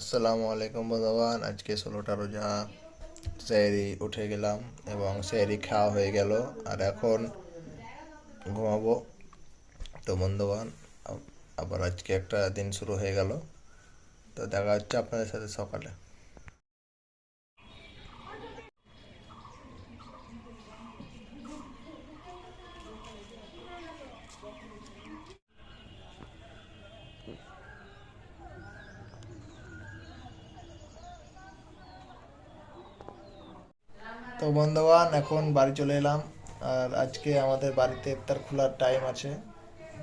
আসসালামু আলাইকুম বন্ধুবান আজকে ষোলোটা রোজা। সেহরি উঠে গেলাম এবং সেহরি খাওয়া হয়ে গেল, আর এখন ঘুমাবো। তো বন্ধুবান আবার আজকে একটা দিন শুরু হয়ে গেল। তো দেখা হচ্ছে আপনাদের সাথে সকালে। তো বন্ধুবান এখন বাড়ি চলে এলাম। আর আজকে আমাদের বাড়িতে ইফতার খোলার টাইম আছে।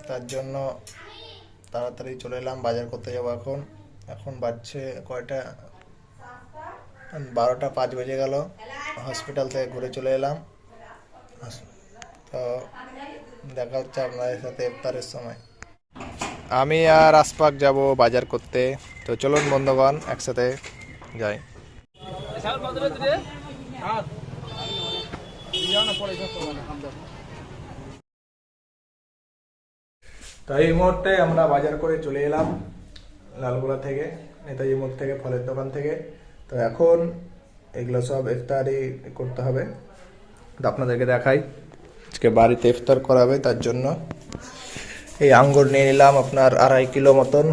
তার জন্য তাড়াতাড়ি চলে এলাম বাজার করতে যাব এখন। এখন বাজছে কয়টা? বারোটা পাঁচ বেজে গেল। হসপিটাল থেকে ঘুরে চলে এলাম। তো দেখা হচ্ছে আপনাদের সাথে ইফতারের সময়। আমি আর আসপাক যাব বাজার করতে। তো চলুন বন্ধুগণ একসাথে যাই। তো এই মুহূর্তে আমরা বাজার করে চলে এলাম লালগোলা থেকে, নেতাজি মোড় থেকে, ফলের দোকান থেকে। তো এখন এগুলো সব ইফতারি করতে হবে। তো আপনাদেরকে দেখাই, আজকে বাড়িতে ইফতার করাবে তার জন্য এই আঙ্গুর নিয়ে নিলাম আপনার আড়াই কিলো মতন,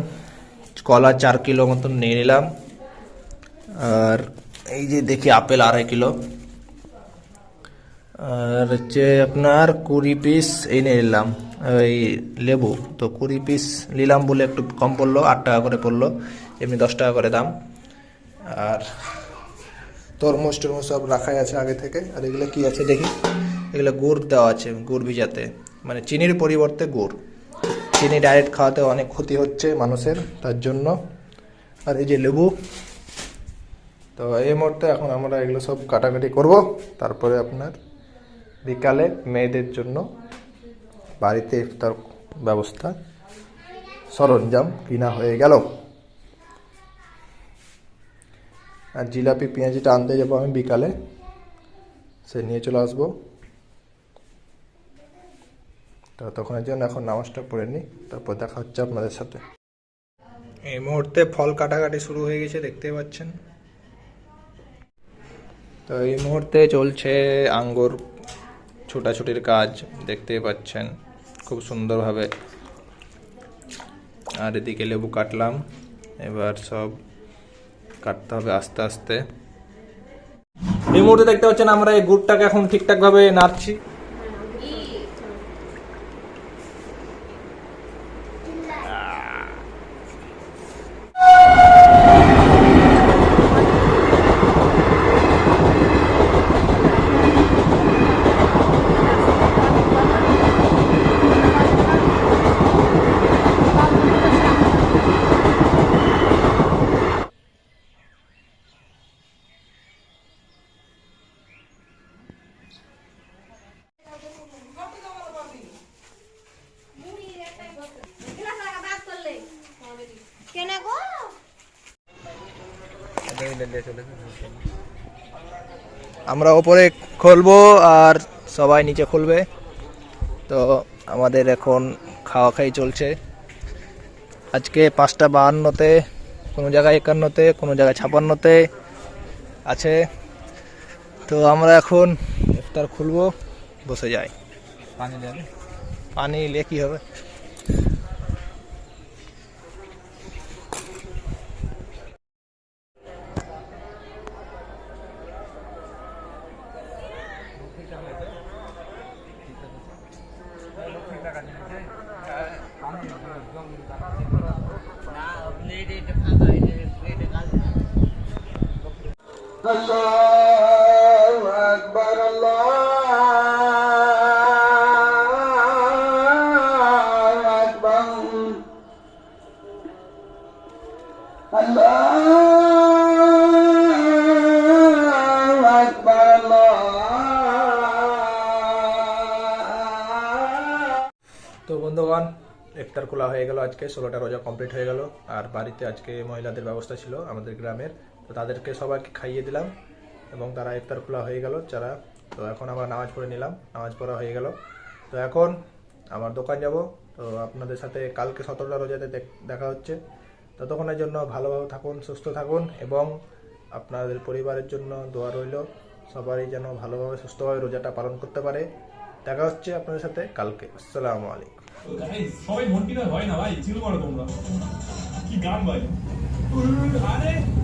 কলা চার কিলো মতন নিয়ে নিলাম। আর এই যে দেখি আপেল আড়াই কিলো। আর হচ্ছে আপনার কুড়ি পিস এই নিয়ে নিলাম, এই লেবু। তো কুড়ি পিস নিলাম বলে একটু কম পড়ল, আট টাকা করে পড়ল, এমনি দশ টাকা করে দাম। আর তরমুজ টরমুজ সব রাখাই আছে আগে থেকে। আর এগুলো কি আছে দেখি? এগুলো গুড় দেওয়া আছে, গুড় ভিজাতে। মানে চিনির পরিবর্তে গুড়। চিনি ডাইরেক্ট খাওয়াতে অনেক ক্ষতি হচ্ছে মানুষের, তার জন্য। আর এই যে লেবু, তো এই মুহূর্তে এখন আমরা এগুলো সব কাটাকাটি করব। তারপরে আপনার বিকালে মেয়েদের জন্য বাড়িতে ইফতার ব্যবস্থা সরঞ্জাম কিনা হয়ে গেল। আর জিলাপি পেঁয়াজিটা আনতে যাব আমি বিকালে। সে নিয়ে চলে আসব। তো তখনের জন্য এখন নামাজটা পড়ে নিই তারপর দেখা হচ্ছে আপনাদের সাথে। এই মুহূর্তে ফল কাটাকাটি শুরু হয়ে গেছে দেখতে পাচ্ছেন। তো এই মুহূর্তে চলছে আঙ্গুর ছোটাছুটির কাজ দেখতে পাচ্ছেন। খুব সুন্দরভাবে আর এদিকে লেবু কাটলাম। এবার সব কাটতে হবে আস্তে আস্তে। এই মুহূর্তে দেখতে পাচ্ছেন আমরা এই গুড়টাকে এখন ঠিকঠাক ভাবে নাড়ছি কেনে গো আমরা ওপরে খুলবো আর সবাই নিচে খুলবে। তো আমাদের এখন খাওয়া খাই চলছে। আজকে পাঁচটা বাহান্নতে কোনো জায়গায় একান্নতে কোনো জায়গায় ছাপান্নতে আছে। তো আমরা এখন ইফতার খুলবো বসে যাই। পানি পানি নিলে কি হবে? الله أكبر الله أكبر الله أكبر الله তো বন্ধুগণ ইফতার খোলা হয়ে গেল আজকে ষোলোটা রোজা কমপ্লিট হয়ে গেল আর বাড়িতে আজকে মহিলাদের ব্যবস্থা ছিল আমাদের গ্রামের তো তাদেরকে সবাইকে খাইয়ে দিলাম এবং তারা ইফতার খোলা হয়ে গেল যারা। তো এখন আমরা নামাজ পড়ে নিলাম, নামাজ পড়া হয়ে গেল। তো এখন আমার দোকান যাব, তো আপনাদের সাথে কালকে সতেরোটা রোজাতে দেখ- হচ্ছে। ততক্ষণের জন্য ভালোভাবে থাকুন, সুস্থ থাকুন এবং আপনাদের পরিবারের জন্য দোয়া রইল। সবারই যেন ভালোভাবে, সুস্থভাবে রোজাটা পালন করতে পারে। দেখা হচ্ছে আপনাদের সাথে কালকে। আসসালামু আলাইকুম। সবাই হয় না ভাই? চিল তোমরা। কি গান ভাই? আরে!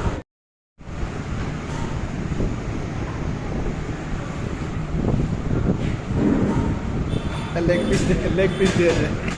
লেগ পিস লেগ পিস দিয়েছে